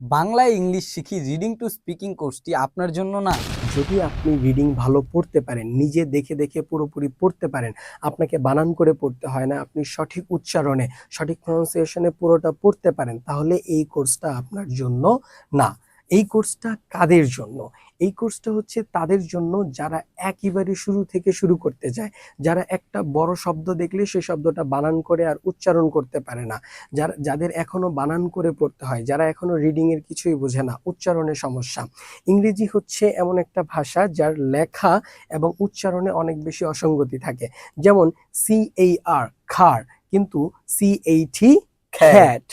বাংলায় ইংলিশ শিখি reading to speaking কোর্সটি আপনার জন্য না। যদি আপনি রিডিং ভালো পড়তে পারেন, নিজে দেখে দেখে পুরোপুরি পড়তে পারেন, আপনাকে বানান করে পড়তে হয় না, আপনি সঠিক উচ্চারণে, সঠিক প্রনাউন্সিয়েশনে পুরোটা পড়তে পারেন, তাহলে এই কোর্সটা আপনার জন্য না। এই কোর্সটা কাদের জন্য? এই কোর্সটা হচ্ছে তাদের জন্য যারা একেবারে শুরু থেকে শুরু করতে যায়। যারা একটা বড় শব্দ দেখলে সেই শব্দটা বানান করে আর উচ্চারণ করতে পারে না। যারা, যাদের এখনও বানান করে পড়তে হয়, যারা এখনও রিডিং এর কিছুই বোঝে না, উচ্চারণের সমস্যা। ইংরেজি হচ্ছে এমন একটা ভাষা যার লেখা এবং উচ্চারণে অনেক বেশি অসঙ্গতি থাকে। যেমন সি এই আর খার, কিন্তু সি এইটি খ্যাট।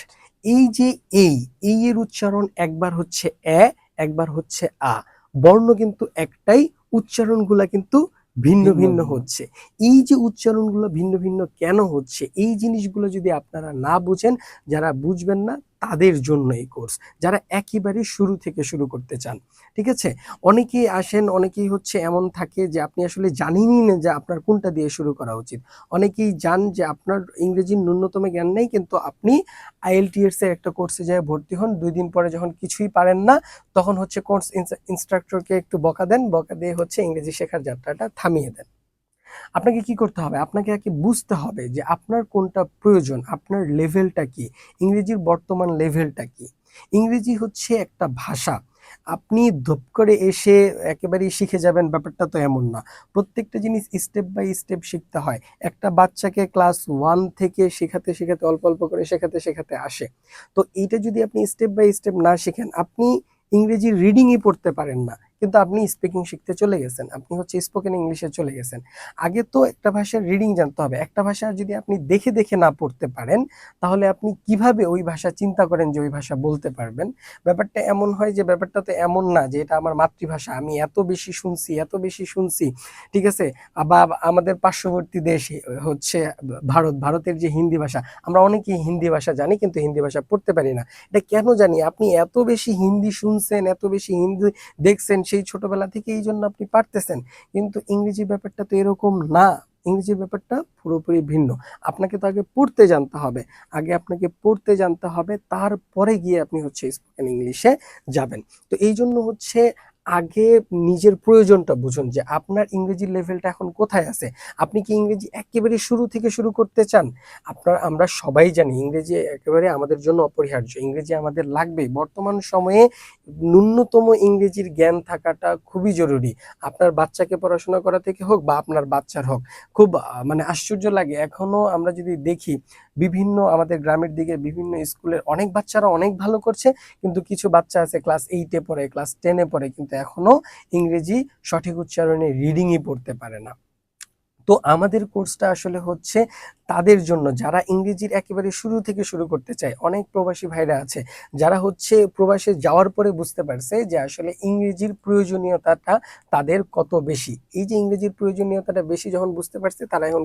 এই যে এই এই এর উচ্চারণ একবার হচ্ছে এ, একবার হচ্ছে আ। বর্ণ কিন্তু একটাই উচ্চারণগুলা কিন্তু ভিন্ন ভিন্ন। হচ্ছে এই যে উচ্চারণগুলো ভিন্ন ভিন্ন কেন হচ্ছে এই জিনিসগুলো যদি আপনারা না বুঝেন যারা বুঝবেন না তাদের জন্য এই কোর্স, যারা একেবারে শুরু থেকে শুরু করতে চান, ঠিক আছে? অনেকেই আসেন, অনেকেই হচ্ছে এমন থাকে যে আপনি আসলে জানেনই না যে আপনার কোনটা দিয়ে শুরু করা উচিত। অনেকেই জান যে আপনার ইংরেজির ন্যূনতম জ্ঞান নেই, কিন্তু আপনি আইএলটিএস এর একটা কোর্সে যায় ভর্তি হন। দুই দিন পরে যখন কিছুই পারেন না, তখন হচ্ছে কোর্স ইনস্ট্রাক্টরকে একটু বকা দেন। বকা দিয়ে হচ্ছে ইংরেজি শেখার যাত্রাটা থামিয়ে দেন। আপনাকে কি করতে হবে? আপনাকে আগে বুঝতে হবে যে আপনার কোনটা প্রয়োজন, আপনার লেভেলটা কি? ইংরেজির বর্তমান লেভেলটা কি? ইংরেজি হচ্ছে একটা ভাষা। আপনি ধপ করে এসে একেবারেই শিখে যাবেন, ব্যাপারটা তো এমন না। প্রত্যেকটা জিনিস স্টেপ বাই স্টেপ শিখতে হয়। একটা বাচ্চাকে ক্লাস ওয়ান থেকে শেখাতে শেখাতে, অল্প অল্প করে শেখাতে শেখাতে আসে। তো এইটা যদি আপনি স্টেপ বাই স্টেপ না শেখেন, আপনি ইংরেজি রিডিংই পড়তে পারেন না। কিন্তু আপনি স্পিকিং শিখতে চলে গেছেন, আপনি হচ্ছে স্পোকেন ইংলিশে চলে গেছেন। আগে তো একটা ভাষার রিডিং জানতে হবে, একটা ভাষা যদি আপনি দেখে দেখে না পড়তে পারেন, তাহলে আপনি কীভাবে ওই ভাষা চিন্তা করেন যে ওই ভাষা বলতে পারবেন? ব্যাপারটা এমন হয় যে ব্যাপারটা তো এমন না যে এটা আমার মাতৃভাষা, আমি এত বেশি শুনছি, এত বেশি শুনছি, ঠিক আছে? বা আমাদের পার্শ্ববর্তী দেশ হচ্ছে ভারত, ভারতের যে হিন্দি ভাষা, আমরা অনেকেই হিন্দি ভাষা জানি কিন্তু হিন্দি ভাষা পড়তে পারি না। এটা কেন জানি? আপনি এত বেশি হিন্দি শুনছেন, এত বেশি হিন্দি দেখছেন সেই ছোটবেলা থেকে এই জন্য আপনি পারতেছেন। কিন্তু ইংরেজি ব্যাপারটা তো এরকম না। ইংরেজি ব্যাপারটা পুরোপুরি ভিন্ন। আপনাকে তো আগে পড়তে জানতে হবে। আগে আপনাকে পড়তে জানতে হবে। তারপরে গিয়ে আপনি হচ্ছে স্পোকেন ইংলিশে যাবেন। তো এই জন্য হচ্ছে আগে নিজের প্রয়োজনটা বুঝুন যে আপনার ইংরেজি লেভেলটা এখন কোথায় আছে। আপনি কি ইংরেজি একেবারে শুরু থেকে শুরু করতে চান? আপনার, আমরা সবাই জানি ইংরেজি একেবারে আমাদের জন্য অপরিহার্য। ইংরেজি আমাদের লাগবে বর্তমান সময়ে ন্যূনতম ইংরেজির জ্ঞান থাকাটা খুবই জরুরি। আপনার বাচ্চাকে পড়াশোনা করা থেকে হোক বা আপনার বাচ্চার হোক। খুব মানে আশ্চর্য লাগে। এখনও আমরা যদি দেখি বিভিন্ন আমাদের গ্রামের দিকে বিভিন্ন স্কুলের অনেক বাচ্চারা অনেক ভালো করছে, কিন্তু কিছু বাচ্চা আছে ক্লাস এইটে পড়ে ক্লাস টেনে পড়ে, কিন্তু এখনও ইংরেজি সঠিক উচ্চারণে রিডিংই পড়তে পারে না। তো আমাদের কোর্সটা আসলে হচ্ছে তাদের জন্য, যারা ইংরেজির একেবারে শুরু থেকে শুরু করতে চায়, অনেক প্রবাসী ভাইরা আছে, যারা হচ্ছে প্রবাসে যাওয়ার পরে বুঝতে পারছে যে আসলে ইংরেজির প্রয়োজনীয়তাটা তাদের কত বেশি। এই যে ইংরেজির প্রয়োজনীয়তাটা বেশি যখন বুঝতে পারছে, তারা এখন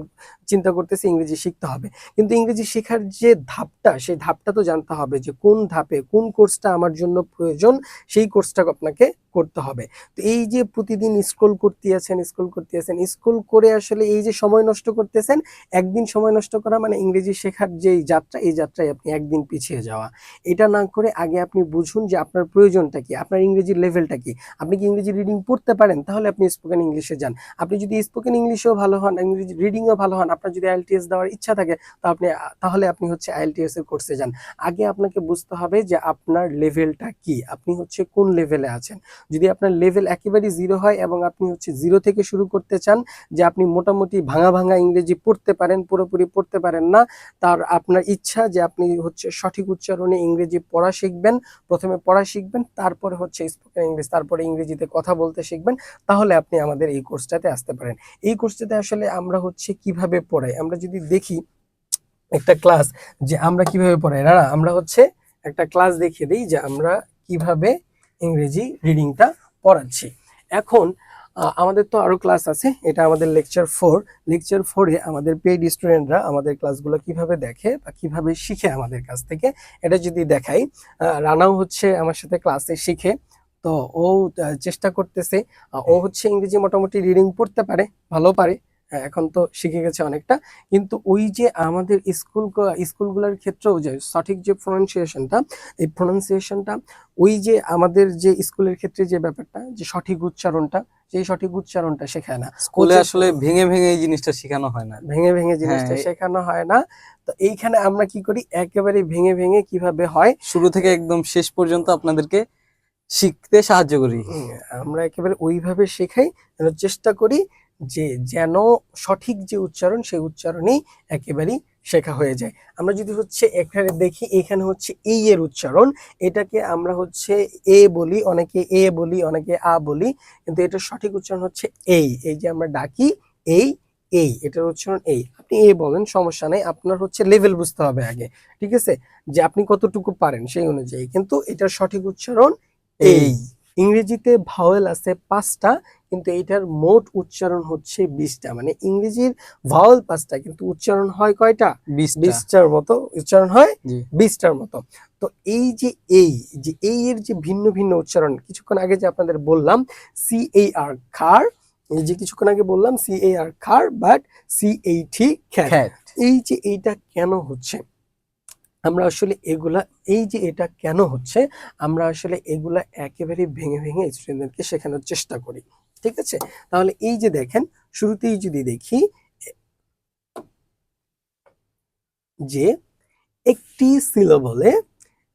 চিন্তা করতেছে ইংরেজি শিখতে হবে। কিন্তু ইংরেজি শেখার যে ধাপটা, সেই ধাপটা তো জানতে হবে যে কোন ধাপে কোন কোর্সটা আমার জন্য প্রয়োজন, সেই কোর্সটা আপনাকে করতে হবে। তো এই যে প্রতিদিন স্কুল করতে আছেন স্কুল করতে আছেন স্কুল করে আসলে এই যে সময় নষ্ট করতেছেন, একদিন সময় নষ্ট করা মানে ইংরেজি শেখার যে যাত্রা, এই যাত্রায় আপনি একদিন পিছিয়ে যাওয়া। এটা না করে আগে আপনি বুঝুন যে আপনার প্রয়োজনটা কি, আপনার ইংরেজির লেভেলটা কি। আপনি কি ইংরেজি রিডিং পড়তে পারেন? তাহলে আপনি স্পোকেন ইংলিশে যান। আপনি যদি স্পোকেন ইংলিশেও ভালো হন, ইংরেজি রিডিংও ভালো হন, আপনার যদি আইএলটিএস দেওয়ার ইচ্ছা থাকে, তা আপনি, তাহলে আপনি হচ্ছে আইএলটিএস এর কোর্সে যান। আগে আপনাকে বুঝতে হবে যে আপনার লেভেলটা কি, আপনি হচ্ছে কোন লেভেলে আছেন। যদি আপনার লেভেল একেবারে জিরো হয় এবং আপনি হচ্ছে জিরো থেকে শুরু করতে চান, যে আপনি মোটামুটি ভাঙা ভাঙা ইংরেজি পড়তে পারেন, পুরোপুরি পড়তে পারেন না। তার আপনার ইচ্ছা যে আপনি হচ্ছে সঠিক উচ্চারণে ইংরেজি পড়া শিখবেন, প্রথমে পড়া শিখবেন, তারপরে হচ্ছে স্পোকেন ইংলিশ তারপরে ইংরেজিতে কথা বলতে শিখবেন, তাহলে আপনি আমাদের এই কোর্সটাতে আসতে পারেন। এই কোর্সটাতে আসলে আমরা হচ্ছে কীভাবে পড়াই? আমরা যদি দেখি একটা ক্লাস যে আমরা কীভাবে পড়াই? না আমরা হচ্ছে একটা ক্লাস দেখিয়ে দিই যে আমরা কীভাবে ইংরেজি রিডিংটা পড়াচ্ছি। এখন আমাদের তো আরও ক্লাস আছে, এটা আমাদের লেকচার ফোর লেকচার ফোরে আমাদের পেইড স্টুডেন্টরা আমাদের ক্লাসগুলো কীভাবে দেখে বা কীভাবে শিখে আমাদের কাছ থেকে, এটা যদি দেখাই রানাও হচ্ছে আমার সাথে ক্লাসে শিখে, তো ও চেষ্টা করতেছে ও হচ্ছে ইংরেজি মোটামুটি রিডিং পড়তে পারে, ভালো পারে। এখন তো শিখে গেছে অনেকটা। কিন্তু ওই যে আমাদের স্কুল স্কুলগুলোর ক্ষেত্রেও যে সঠিক যে প্রনাউন্সিয়েশনটা এই প্রনাউন্সিয়েশনটা ওই যে আমাদের যে স্কুলের ক্ষেত্রে যে ব্যাপারটা যে সঠিক উচ্চারণটা সেই সঠিক উচ্চারণটা শেখায় না। স্কুলে আসলে ভেঙে ভেঙে এই জিনিসটা শেখানো হয় না। ভেঙে ভেঙে জিনিসটা হ্যাঁ। শেখানো হয় না। তো এইখানে আমরা কি করি? একেবারে ভেঙে ভেঙে কীভাবে হয়? শুরু থেকে একদম শেষ পর্যন্ত আপনাদেরকে শিখতে সাহায্য করি। আমরা একেবারে ওইভাবে শেখাই চেষ্টা করি যে যেন সঠিক যে উচ্চারণ সেই উচ্চারণেই একেবারেই শেখা হয়ে যায়। আমরা যদি হচ্ছে এখানে দেখি এখানে হচ্ছে এই এর উচ্চারণ। এটাকে আমরা হচ্ছে এ বলি অনেকে এ বলি অনেকে আ বলি কিন্তু এটার সঠিক উচ্চারণ হচ্ছে এই। এই যে আমরা ডাকি এই এই এটার উচ্চারণ এই। আপনি এ বলেন সমস্যা নেই আপনার হচ্ছে লেভেল বুঝতে হবে আগে ঠিক আছে? যে আপনি কতটুকু পারেন সেই অনুযায়ী। কিন্তু এটার সঠিক উচ্চারণ এই। ইংরেজিতে ভাওয়েল আছে পাঁচটা কিন্তু এটার মোট উচ্চারণ হচ্ছে বিশটা। মানে ইংরেজির ভাওয়েল পাঁচটা কিন্তু উচ্চারণ হয় কয়টা? বিশটা। বিশটার মতো উচ্চারণ হয় বিশটার মতো। তো এই যে এই যে এই এর যে ভিন্ন ভিন্ন উচ্চারণ কিছুক্ষণ আগে যে আপনাদের বললাম সি এ আর খার এই যে কিছুক্ষণ আগে বললাম সি এ আর খার বাট সি এই খ্যাট এই যে এইটা কেন হচ্ছে? আমরা আসলে এগুলা এই যে এটা কেন হচ্ছে আমরা আসলে এগুলা একেবারে ভেঙে ভেঙে স্টুডেন্টদেরকে শেখানোর চেষ্টা করি ঠিক আছে তাহলে এই যে দেখেন শুরুতেই যদি দেখি যে একটি সিলেবলে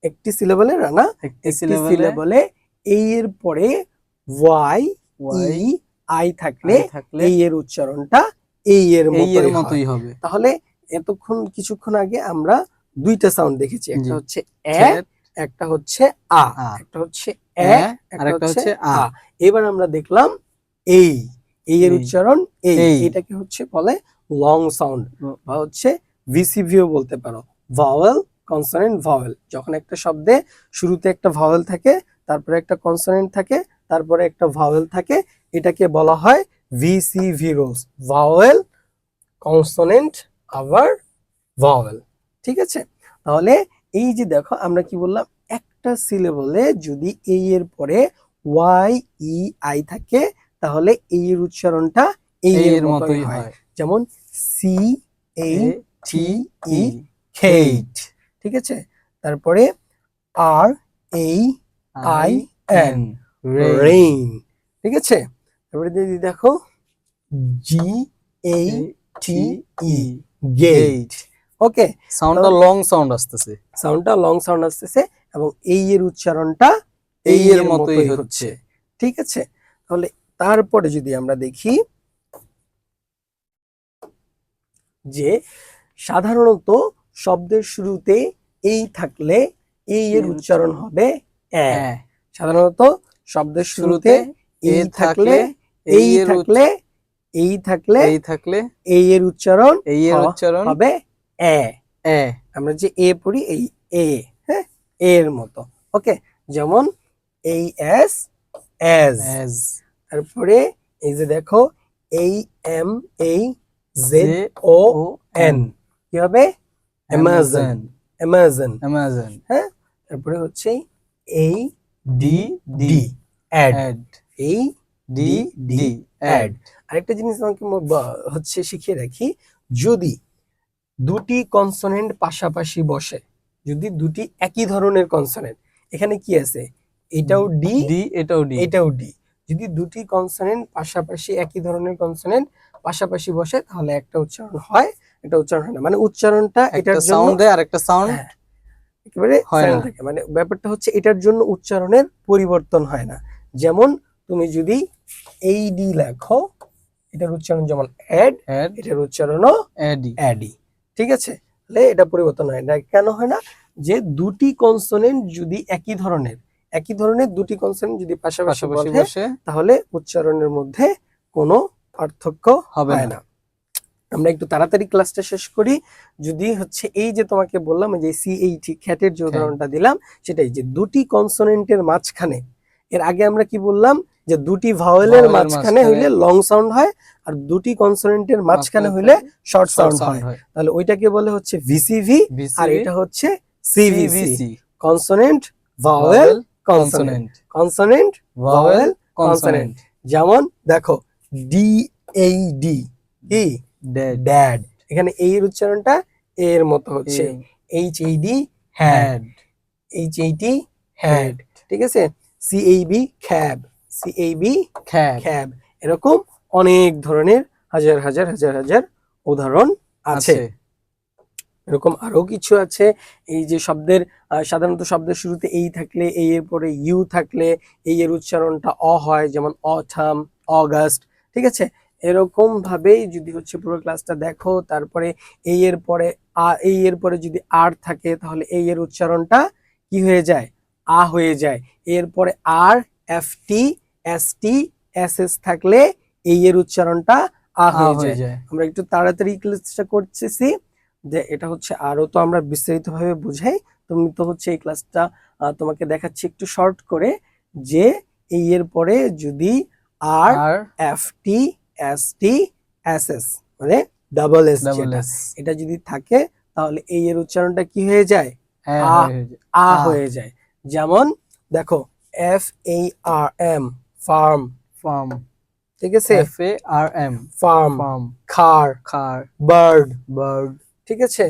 একটি সিলেবলে রানা একটি সিলেবালে এই এর পরে ওয়াই ই আই থাকলে এই এর উচ্চারণটা এই এর। মতোই হবে তাহলে এতক্ষণ কিছুক্ষণ আগে আমরা দুইটা সাউন্ড দেখেছি একটা হচ্ছে এ একটা হচ্ছে আ। একটা হচ্ছে এ, আর একটা হচ্ছে আ। এবার আমরা দেখলাম এই এই এর উচ্চারণ এই। এই। এটাকে হচ্ছে বলে লং সাউন্ড বা হচ্ছে ভিসিভিও বলতে পারো। ভাওয়েল কনসোনেন্ট ভাওয়েল যখন একটা শব্দে শুরুতে একটা ভাওয়েল থাকে তারপরে একটা কনসোনেন্ট থাকে তারপরে একটা ভাওয়েল থাকে এটাকে বলা হয় ভিসিভি রোলস ভাওয়েল কনসোনেন্ট আবার ভাওয়েল ঠিক আছে? তাহলে এই যে দেখো আমরা কি বললাম? একটা সিলেবলে যদি এই এর পরে ওয়াই ই আই থাকে তাহলে এই এর উচ্চারণটা এই এর মতোই হয়। যেমন সি এই টি ই খেইট ঠিক আছে? তারপরে আর এই আই এন এন রেইন ঠিক আছে? তারপরে যদি দেখো জি এই টি ই গেট ওকে সাউন্ডটা লং সাউন্ড আসতেছে। সাউন্ডটা লং সাউন্ড আসতেছে এবং এই এর উচ্চারণটা এই এর মতোই হচ্ছে। ঠিক আছে? তাহলে তারপরে যদি আমরা দেখি যে সাধারণত শব্দের শুরুতে এই থাকলে এই এর উচ্চারণ হবে এ। হ্যাঁ, সাধারণত শব্দের শুরুতে এই এ থাকলে এই থাকলে এই থাকলে এই থাকলে এই এর উচ্চারণ এই এর উচ্চারণ হবে এ এ আমরা যে এ পড়ি এই এ হ্যাঁ? এ এর মতো ওকে? যেমন এই এস এজ এজ তারপরে এই যে দেখো এই এম এই জেড জে ও এন। কি হবে? অ্যামাজন। অ্যামাজন। অ্যামাজন। তারপরে হচ্ছে এই ডি ডি। অ্যাড। এই ডি ডি অ্যাড। আরেকটা জিনিস আমাকে হচ্ছে শিখিয়ে রাখি যদি দুটি কনসোনেন্ট পাশাপাশি বসে। যদি দুটি একই ধরনের কনসোনেন্ট এখানে কি আছে? এটাও ডি ডি এটাও ডি এটাও ডি যদি দুটি কনসোনেন্ট পাশাপাশি একই ধরনের কনসোনেন্ট পাশাপাশি বসে তাহলে একটা উচ্চারণ হয় একটা উচ্চারণ হয় না। মানে উচ্চারণটা একটা এটার সাউন্ড দেয় আর একটা সাউন্ড একেবারে থাকে। মানে ব্যাপারটা হচ্ছে এটার জন্য উচ্চারণের পরিবর্তন হয় না। যেমন তুমি যদি এই ডি লেখো এটার উচ্চারণ যেমন অ্যাড অ্যাড এটার উচ্চারণও অ্যাডি অ্যাডি ঠিক আছে? তাহলে এটা পরিবর্তন হয় না। কেন হয় না? যে দুটি কনসোনেন্ট যদি একই ধরনের একই ধরনের দুটি কনসোনেন্ট যদি পাশাপাশি বসে তাহলে উচ্চারণের মধ্যে কোনো পার্থক্য হবে না। না। আমরা একটু তাড়াতাড়ি ক্লাসটা শেষ করি। যদি হচ্ছে এই যে তোমাকে বললাম যে সিএইটি খ্যাটের যে উদাহরণটা দিলাম সেটাই যে দুটি কনসোনেন্টের মাঝখানে এর আগে আমরা কি বললাম? যে দুটি ভাওয়েলের মাঝখানে হইলে লং সাউন্ড হয় আর দুটি কনসোনেন্টের মাঝখানে হইলে শর্ট সাউন্ড হয়। তাহলে ওইটাকে বলে হচ্ছে ভিসিভি আর এটা হচ্ছে CVC consonant vowel consonant consonant consonant. consonant, যেমন দেখো ডি এই ডি কি? ড্যাড এখানে এই এর উচ্চারণটা এ এর মতো হচ্ছে। এইচ এই ডি হ্যাড হ্যাড এইচ এই টি হ্যাড ঠিক আছে? C A B cab C A B cab এরকম অনেক ধরনের হাজার হাজার হাজার হাজার উদাহরণ আছে। আছে। এরকম আরও কিছু আছে। এই যে শব্দের সাধারণত শব্দের শুরুতে এই থাকলে এই এর পরে ইউ থাকলে এই এর উচ্চারণটা অ হয় যেমন অথাম অগাস্ট ঠিক আছে? এরকম ভাবেই যদি হচ্ছে পুরো ক্লাসটা দেখো তারপরে এই এর পরে আ এই এর পরে যদি আর থাকে তাহলে এই এর উচ্চারণটা কি হয়ে যায়? আ হয়ে যায়। এরপরে R F T S T S S থাকলে এই এর উচ্চারণটা আ হয়ে হয়ে যায়। আমরা একটু তাড়াতাড়ি ক্লাসটা করতেছি যে এটা হচ্ছে আরও তো আমরা বিস্তারিতভাবে বুঝাই। তুমি তো হচ্ছে এই ক্লাসটা তোমাকে দেখাচ্ছি একটু শর্ট করে যে এই এর পরে যদি R F T S T S S মানে ডাবল এস এটা যদি থাকে তাহলে এই এর উচ্চারণটা কি হয়ে যায়? আ হয়ে যায়। আ আ। হয়ে যায়। যেমন দেখো F A R M farm. Farm. ঠিক আছে? F A R M farm. Farm. Car. Car. Bird. Bird. ঠিক আছে?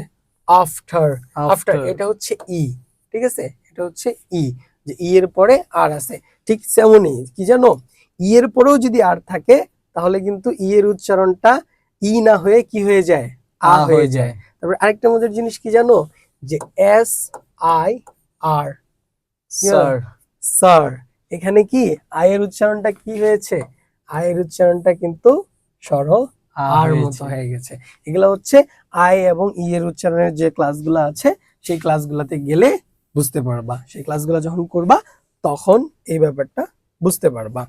আফটার। আফটার। এটা হচ্ছে ই। ঠিক আছে? এটা হচ্ছে ই। যে ই এর পরে আর আছে। ঠিক তেমনই কি জানো? ই এর পরেও যদি আর থাকে তাহলে কিন্তু ই এর উচ্চারণটা ই না হয়ে কি হয়ে যায়? আ হয়ে যায়। তারপরে আরেকটা মজার জিনিস কি জানো? যে S I R. Sir. Sir. এখানে কি? আয়ের উচ্চারণটা কি হয়েছে? আয়ের উচ্চারণটা কিন্তু সরল আর মতো হয়ে গেছে। এগুলো হচ্ছে আই এবং ই এর উচ্চারণের যে ক্লাসগুলো আছে সেই ক্লাসগুলোতে গেলে বুঝতে পারবা। সেই ক্লাসগুলো যখন করবা তখন এই ব্যাপারটা বুঝতে পারবা।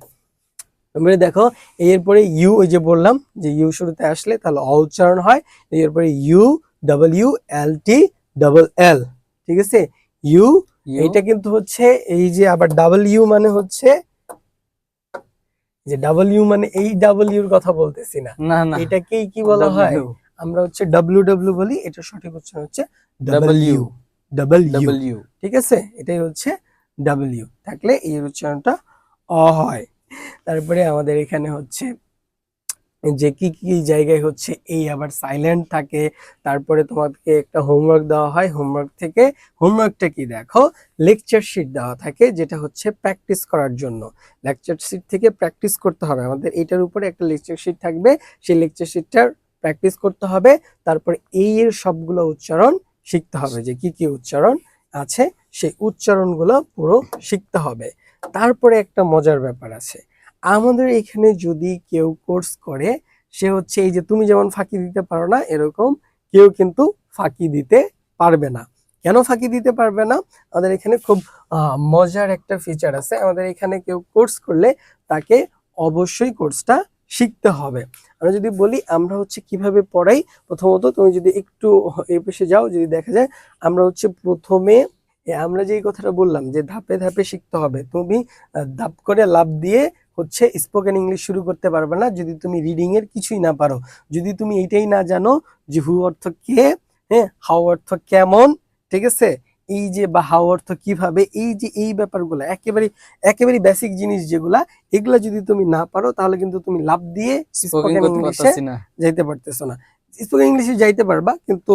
তোমরা দেখো এরপরে ইউ ওই যে বললাম যে ইউ শুরুতে আসলে তাহলে অ উচ্চারণ হয় এরপরে U W L T double L ঠিক আছে? ইউ এইটা কিন্তু হচ্ছে এই যে আবার ডাবল ইউ মানে হচ্ছে যে ডাবল ইউ মানে এই ডাবল ইউর কথা বলতেছি না। না না। এটাকেই কি বলা হয়? আমরা হচ্ছে ডাব্লিউ ডাব্লিউ বলি এটা সঠিক উচ্চারণ হচ্ছে double U double double U W ঠিক আছে? এটাই হচ্ছে ডাব্লিউ থাকলে এর উচ্চারণটা অ হয়। তারপরে আমাদের এখানে হচ্ছে যে কি কি জায়গায় হচ্ছে এই আবার সাইলেন্ট থাকে, তারপরে তোমাকে একটা হোমওয়ার্ক দেওয়া হয় হোমওয়ার্ক থেকে হোমওয়ার্কটা কি দেখো? লেকচার শিট দেওয়া থাকে, যেটা হচ্ছে প্র্যাকটিস করার জন্য। লেকচার শিট থেকে প্র্যাকটিস করতে হবে। আমাদের এটার উপরে একটা লেকচার শিট থাকবে, সেই লেকচার শিটটার প্র্যাকটিস করতে হবে, তারপর এই এর সবগুলো উচ্চারণ শিখতে হবে। যে কি কি উচ্চারণ আছে, সেই উচ্চারণগুলো পুরো শিখতে হবে। তারপরে একটা মজার ব্যাপার আছে। আমাদের এখানে যদি কেউ কোর্স করে, সে হচ্ছে এই যে তুমি যেমন ফাঁকি দিতে পারো না, এরকম কেউ কিন্তু ফাঁকি দিতে পারবে না। কেন ফাঁকি দিতে পারবে না? আমাদের এখানে খুব মজার একটা ফিচার আছে। আমাদের এখানে কেউ কোর্স করলে তাকে অবশ্যই কোর্সটা শিখতে হবে। আমরা যদি বলি, আমরা হচ্ছে কীভাবে পড়াই? প্রথমত তুমি যদি একটু এই পেশে যাও, যদি দেখা যায়, আমরা হচ্ছে প্রথমে আমরা যেই কথাটা বললাম যে ধাপে ধাপে শিখতে হবে। তুমি ধাপ করে লাভ দিয়ে হচ্ছে স্পোকেন ইংলিশ শুরু করতে পারবে না যদি তুমি রিডিং এর কিছুই না পারো। যদি তুমি এইটাই না জানো যে হু অর্থ কে হ্যাঁ হাউ অর্থ কেমন ঠিক আছে? এই যে বা হাউ অর্থ কীভাবে এই যে এই ব্যাপারগুলো একেবারে একেবারে বেসিক জিনিস যেগুলা এগুলা যদি তুমি না পারো তাহলে কিন্তু তুমি লাভ দিয়ে স্পোকেন ইংলিশে যাইতে পারতেছো না। স্পোকেন ইংলিশে যাইতে পারবা কিন্তু।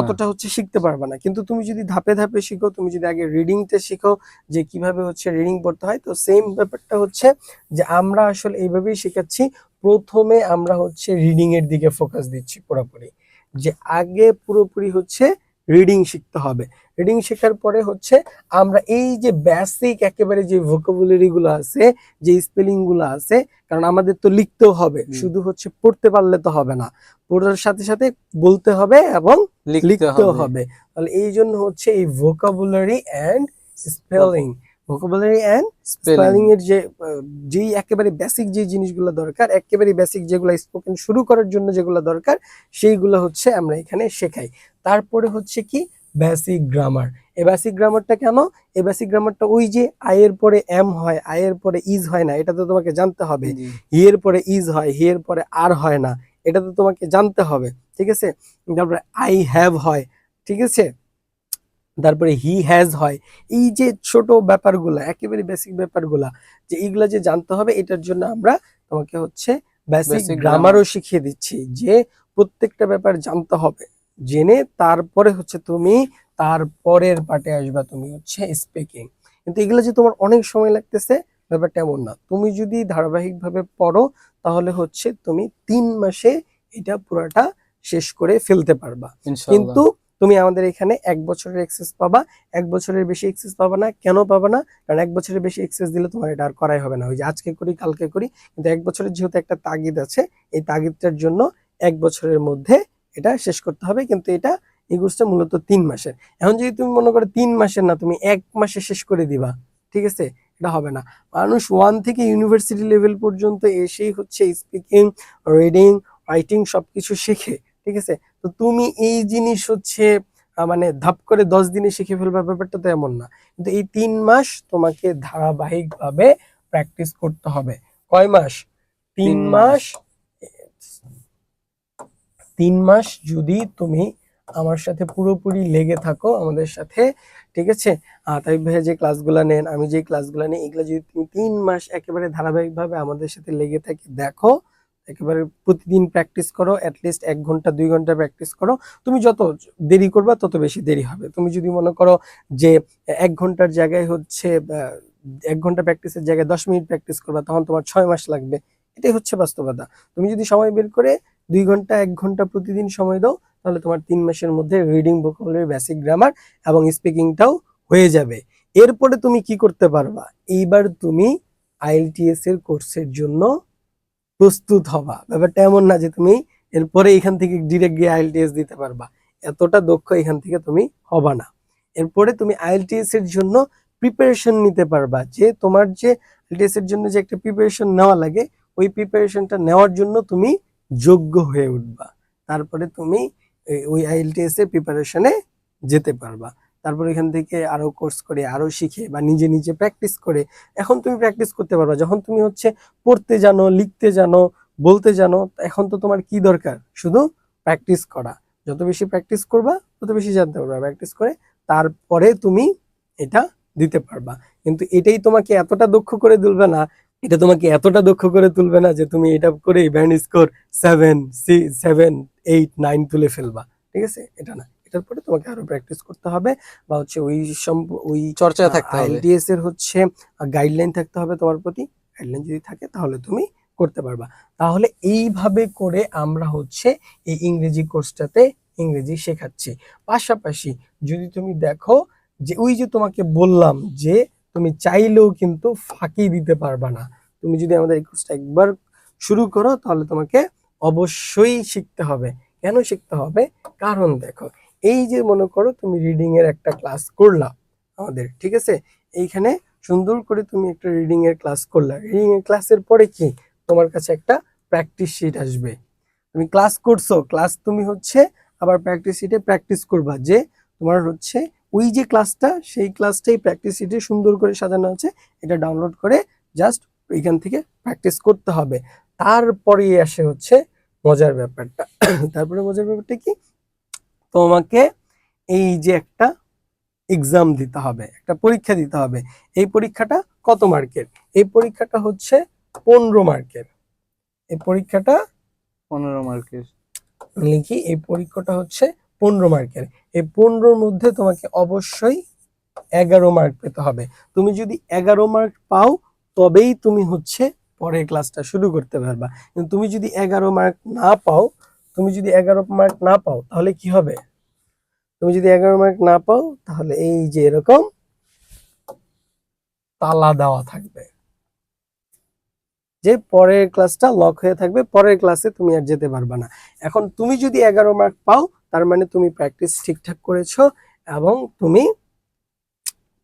অতটা হচ্ছে শিখতে পারবা না। কিন্তু তুমি যদি ধাপে ধাপে শিখো তুমি যদি আগে রিডিংতে শিখো যে কীভাবে হচ্ছে রিডিং পড়তে হয় তো সেম ব্যাপারটা হচ্ছে যে আমরা আসলে এইভাবেই শেখাচ্ছি। প্রথমে আমরা হচ্ছে রিডিং এর দিকে ফোকাস দিচ্ছি পুরোপুরি। যে আগে পুরোপুরি হচ্ছে রিডিং শিখতে হবে। রিডিং শেখার পরে হচ্ছে আমরা এই যে বেসিক একেবারে যে ভোকাবুলারিগুলো আছে যে স্পেলিংগুলো আছে কারণ আমাদের তো লিখতেও হবে। শুধু হচ্ছে পড়তে পারলে তো হবে না। পড়ার সাথে সাথে বলতে হবে এবং লিখতে লিখতেও হবে। হবে। তাহলে এই জন্য হচ্ছে এই vocabulary and spelling vocabulary and spelling এর যে যেই একেবারে বেসিক যে জিনিসগুলো দরকার একেবারে বেসিক যেগুলো স্পোকেন শুরু করার জন্য যেগুলো দরকার সেইগুলো হচ্ছে আমরা এখানে শেখাই। তারপরে হচ্ছে কি? বেসিক গ্রামার এই বেসিক গ্রামারটা কেন? এই বেসিক গ্রামারটা ওই যে আয়ের পরে এম হয় আয়ের পরে ইজ হয় না এটা তো তোমাকে জানতে হবে। জি। হি এর পরে ইজ হয় হি এর পরে আর হয় না এটা তো তোমাকে জানতে হবে ঠিক আছে? তারপরে আই হ্যাভ হয় ঠিক আছে? তারপরে হি হ্যাজ হয়। এই যে ছোট ব্যাপারগুলো একেবারে বেসিক ব্যাপারগুলা যে এইগুলা যে জানতে হবে এটার জন্য আমরা তোমাকে হচ্ছে বেসিক গ্রামারও শিখিয়ে দিচ্ছি যে প্রত্যেকটা ব্যাপার জানতে হবে। জেনে তারপরে হচ্ছে তুমি তারপরের পার্টে আসবা তুমি হচ্ছে স্পিকিং কিন্তু এগুলো যে তোমার অনেক সময় লাগতেছে ব্যাপারটা এমন না। তুমি যদি ধারাবাহিকভাবে পড়ো তাহলে হচ্ছে তুমি তিন মাসে এটা পুরাটা শেষ করে ফেলতে পারবা। কিন্তু তুমি আমাদের এখানে এক বছরের এক্সেস পাবা, এক বছরের বেশি এক্সেস পাবা না। কেন পাবা না? কারণ এক বছরের বেশি এক্সেস দিলে তোমার এটা আর করাই হবে না। ওই যে আজকে করি, কালকে করি, কিন্তু এক বছরের যেহেতু একটা তাগিদ আছে, এই তাগিদটার জন্য এক বছরের মধ্যে এটা শেষ করতে হবে। কিন্তু এটা এই কোর্সটা মূলত তিন মাসের। এখন যদি তুমি মনে করো তিন মাসের না, তুমি এক মাসে শেষ করে দিবা, ঠিক আছে? এটা হবে না। মানুষ ওয়ান থেকে ইউনিভার্সিটি লেভেল পর্যন্ত এসেই হচ্ছে স্পিকিং রিডিং রাইটিং সবকিছু শেখে, ঠিক আছে? তো তুমি এই জিনিস হচ্ছে মানে ধাপ করে দশ দিনে শিখে ফেলবার ব্যাপারটা তো এমন না। কিন্তু এই তিন মাস তোমাকে ধারাবাহিকভাবে প্র্যাকটিস করতে হবে। কয় মাস? তিন মাস। তিন মাস যদি তুমি আমার সাথে পুরোপুরি লেগে থাকো আমাদের সাথে ঠিক আছে? তাই ভাইয়া যে ক্লাসগুলো নেন আমি যে ক্লাসগুলো নেই এগুলো যদি তুমি তিন মাস একেবারে ধারাবাহিকভাবে আমাদের সাথে লেগে থাকি দেখো একেবারে প্রতিদিন প্র্যাকটিস করো অ্যাটলিস্ট এক ঘণ্টা, দুই ঘণ্টা প্র্যাকটিস করো। তুমি যত দেরি করবা, তত বেশি দেরি হবে। তুমি যদি মনে করো যে এক ঘণ্টার জায়গায় হচ্ছে এক ঘণ্টা প্র্যাকটিসের জায়গায় দশ মিনিট প্র্যাকটিস করবা, তখন তোমার ছয় মাস লাগবে। এটাই হচ্ছে বাস্তবতা। তুমি যদি সময় বের করে দুই ঘণ্টা, এক ঘণ্টা প্রতিদিন সময় দাও, তাহলে তোমার তিন মাসের মধ্যে রিডিং ভোকাবুলারি বেসিক গ্রামার এবং স্পিকিংটাও হয়ে যাবে। এরপরে তুমি কি করতে পারবা? এইবার তুমি আইএলটিএস এর কোর্সের জন্য প্রস্তুত হবা। ব্যাপারটা এমন না যে তুমি এরপরে এখান থেকে ডিরেক্ট গিয়ে আইএলটিএস দিতে পারবা। এতটা দক্ষ এখান থেকে তুমি হবা না। এরপরে তুমি আইএলটিএস এর জন্য প্রিপারেশন নিতে পারবা। যে তোমার যে আইএলটিএস এর জন্য যে একটা প্রিপারেশন নেওয়া লাগে, ওই প্রিপারেশনটা নেওয়ার জন্য তুমি যোগ্য হয়ে উঠবা। তারপরে তুমি ওই আইএলটিএস এর প্রিপারেশনে যেতে পারবা। তারপর এখান থেকে আরও কোর্স করে, আরও শিখে বা নিজে নিজে প্র্যাকটিস করে। এখন তুমি প্র্যাকটিস করতে পারবা। যখন তুমি হচ্ছে পড়তে জানো, লিখতে জানো, বলতে জানো, এখন তো তোমার কি দরকার? শুধু প্র্যাকটিস করা। যত বেশি প্র্যাকটিস করবা, তত বেশি জানতে পারবা। প্র্যাকটিস করে তারপরে তুমি এটা দিতে পারবা। কিন্তু এটাই তোমাকে এতটা দক্ষ করে তুলবে না, এটা তোমাকে এতটা দক্ষ করে তুলবে না যে তুমি এটা করে band score seven C seven eight nine তুলে ফেলবা। ঠিক আছে? এটা না। এটার পরে তোমাকে আরও প্র্যাকটিস করতে হবে বা হচ্ছে ওই ওই চর্চায় থাকতে হবে। আইএলটিএস এর হচ্ছে গাইডলাইন থাকতে হবে তোমার প্রতি। গাইডলাইন যদি থাকে তাহলে তুমি করতে পারবা। তাহলে এইভাবে করে আমরা হচ্ছে এই ইংরেজি কোর্সটাতে ইংরেজি শেখাচ্ছি। পাশাপাশি যদি তুমি দেখো যে ওই যে তোমাকে বললাম যে তুমি চাইলেও কিন্তু ফাঁকি দিতে পারবা না। তুমি যদি আমাদের এই কোর্সটা একবার শুরু করো তাহলে তোমাকে অবশ্যই শিখতে হবে। কেন শিখতে হবে? কারণ দেখো এই যে মনে করো তুমি রিডিং এর একটা ক্লাস করলা আমাদের, ঠিক আছে? এইখানে সুন্দর করে তুমি একটা রিডিং এর ক্লাস করলা। রিডিং এর ক্লাসের পরে কি? তোমার কাছে একটা প্র্যাকটিস শিট আসবে। তুমি ক্লাস করছ ক্লাস তুমি হচ্ছে আবার প্র্যাকটিস শিটে প্র্যাকটিস করবা যে তোমার হচ্ছে ওই যে ক্লাসটা সেই ক্লাসটাই প্র্যাকটিস শিটে সুন্দর করে সাজানো আছে, এটা ডাউনলোড করে জাস্ট এখান থেকে প্র্যাকটিস করতে হবে। তারপরেই আসে হচ্ছে মজার ব্যাপারটা। তারপরে মজার ব্যাপারটা কি? তোমাকে এই যে একটা এক্সাম দিতে হবে একটা পরীক্ষা দিতে হবে এই পরীক্ষাটা কত মার্কের? এই পরীক্ষাটা হচ্ছে পনেরো মার্কের। এই পরীক্ষাটা পনেরো মার্কের। লিখি এই পরীক্ষাটা হচ্ছে পনেরো মার্কের। এই পনেরোর মধ্যে তোমাকে অবশ্যই এগারো মার্ক পেতে হবে। তুমি যদি এগারো মার্ক পাও তবেই তুমি হচ্ছে পরের ক্লাসটা শুরু করতে পারবা। কিন্তু তুমি যদি এগারো মার্ক না পাও তুমি যদি এগারো মার্ক না পাও তাহলে কি হবে? তুমি যদি এগারো মার্ক না পাও তাহলে এই যে এরকম তালা দেওয়া থাকবে। যে পরের ক্লাসটা লক হয়ে থাকবে পরের ক্লাসে তুমি আর যেতে পারবে না। এখন তুমি যদি এগারো মার্ক পাও তার মানে তুমি প্র্যাকটিস ঠিকঠাক করেছ এবং তুমি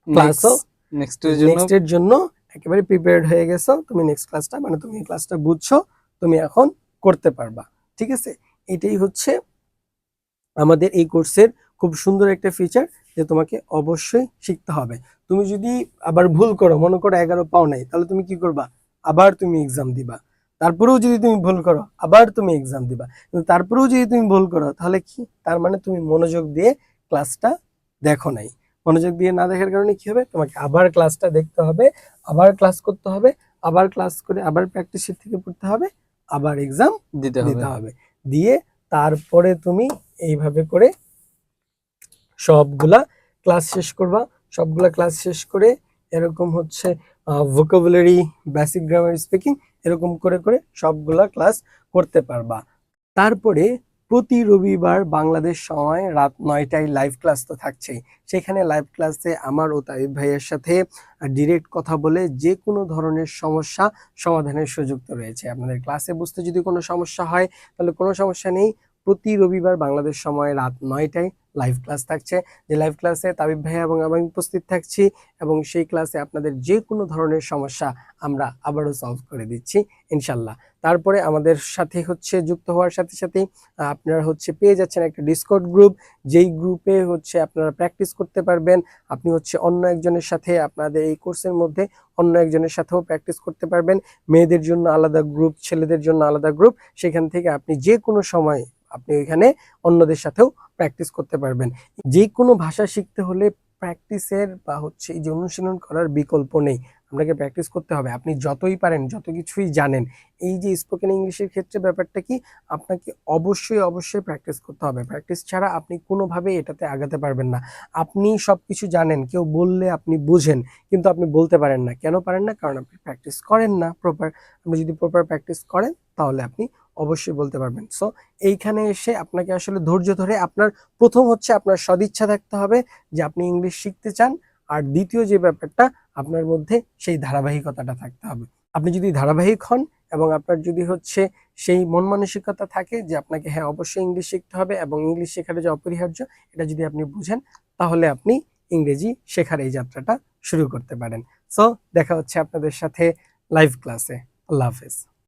ক্লাসও নেক্সট এর জন্য একেবারে প্রিপেয়ার্ড হয়ে গেছো। তুমি নেক্সট ক্লাসটা মানে তুমি এই ক্লাসটা বুঝছ তুমি এখন করতে পারবা। ঠিক আছে? এটাই হচ্ছে আমাদের এই কোর্সের খুব সুন্দর একটা ফিচার যে তোমাকে অবশ্যই শিখতে হবে। তুমি যদি আবার ভুল করো মনে করো এগারো পাও নাই তাহলে তুমি কি করবা? আবার তুমি এক্সাম দিবা। তারপরেও যদি তুমি ভুল করো আবার তুমি এক্সাম দিবা। কিন্তু তারপরেও যদি তুমি ভুল করো তাহলে কি? তার মানে তুমি মনোযোগ দিয়ে ক্লাসটা দেখো নাই। মনোযোগ দিয়ে না দেখার কারণে কি হবে? তোমাকে আবার ক্লাসটা দেখতে হবে আবার ক্লাস করতে হবে আবার ক্লাস করে আবার প্র্যাকটিস থেকে পড়তে হবে আবার এক্সাম দিতে হবে। দিতে হবে। দিয়ে তারপরে তুমি এইভাবে করে সবগুলা ক্লাস শেষ করবা। সবগুলা ক্লাস শেষ করে এরকম হচ্ছে ভোকাবুলারি বেসিক গ্রামার স্পিকিং এরকম করে করে সবগুলা ক্লাস করতে পারবা। তারপরে প্রতি রবিবার বাংলাদেশ সময় রাত নয়টায় লাইভ ক্লাস তো থাকছেই। সেখানে লাইভ ক্লাসে আমার ও তাইব ভাইয়ের সাথে ডিরেক্ট কথা বলে যে কোনো ধরনের সমস্যা সমাধানের সুযোগ তো রয়েছে। আপনাদের ক্লাসে বুঝতে যদি কোনো সমস্যা হয়, তাহলে কোনো সমস্যা নেই। প্রতি রবিবার বাংলাদেশ সময় রাত নয়টায় লাইভ ক্লাস থাকছে। যে লাইভ ক্লাসে তাবিব ভাই এবং আমি উপস্থিত থাকছি এবং সেই ক্লাসে আপনাদের যে কোনো ধরনের সমস্যা আমরা আবারও সলভ করে দিচ্ছি ইনশাল্লাহ। তারপরে আমাদের সাথে হচ্ছে যুক্ত হওয়ার সাথে আহ, আপনারা হচ্ছে পেয়ে যাচ্ছেন একটা ডিসকর্ড গ্রুপ যেই গ্রুপে হচ্ছে আপনারা প্র্যাকটিস করতে পারবেন। আপনি হচ্ছে অন্য একজনের সাথে আপনাদের এই কোর্সের মধ্যে অন্য একজনের সাথেও প্র্যাকটিস করতে পারবেন। মেয়েদের জন্য আলাদা গ্রুপ ছেলেদের জন্য আলাদা গ্রুপ সেখান থেকে আপনি যে কোনো সময় আপনি ওইখানে অন্যদের সাথেও প্র্যাকটিস করতে পারবেন। যে কোনো ভাষা শিখতে হলে প্র্যাকটিসের বা হচ্ছে এই যে অনুশীলন করার বিকল্প নেই। আপনাকে প্র্যাকটিস করতে হবে। আপনি যতই পারেন, যত কিছুই জানেন, এই যে স্পোকেন ইংলিশের ক্ষেত্রে ব্যাপারটা কি, আপনাকে অবশ্যই অবশ্যই প্র্যাকটিস করতে হবে। প্র্যাকটিস ছাড়া আপনি কোনোভাবে এটাতে আগাতে পারবেন না। আপনি সব কিছু জানেন, কেউ বললে আপনি বুঝেন, কিন্তু আপনি বলতে পারেন না। কেন পারেন না? কারণ আপনি প্র্যাকটিস করেন না প্রপার আপনি যদি প্রপার প্র্যাকটিস করেন, তাহলে আপনি অবশ্যই বলতে পারবেন। সো এইখানে এসে আপনাকে আসলে ধৈর্য ধরে আপনার প্রথম হচ্ছে আপনার সদিচ্ছা থাকতে হবে যে আপনি ইংলিশ শিখতে চান। আর দ্বিতীয় যে ব্যাপারটা আপনার মধ্যে সেই ধারাবাহিকতাটা থাকতে হবে। আপনি যদি ধারাবাহিক হন এবং আপনার যদি হচ্ছে সেই মন মানসিকতা থাকে যে আপনাকে হ্যাঁ অবশ্যই ইংলিশ শিখতে হবে এবং ইংলিশ শেখার যে অপরিহার্য, এটা যদি আপনি বুঝেন, তাহলে আপনি ইংরেজি শেখার এই যাত্রাটা শুরু করতে পারেন। সো দেখা হচ্ছে আপনাদের সাথে লাইভ ক্লাসে আল্লাহ হাফেজ।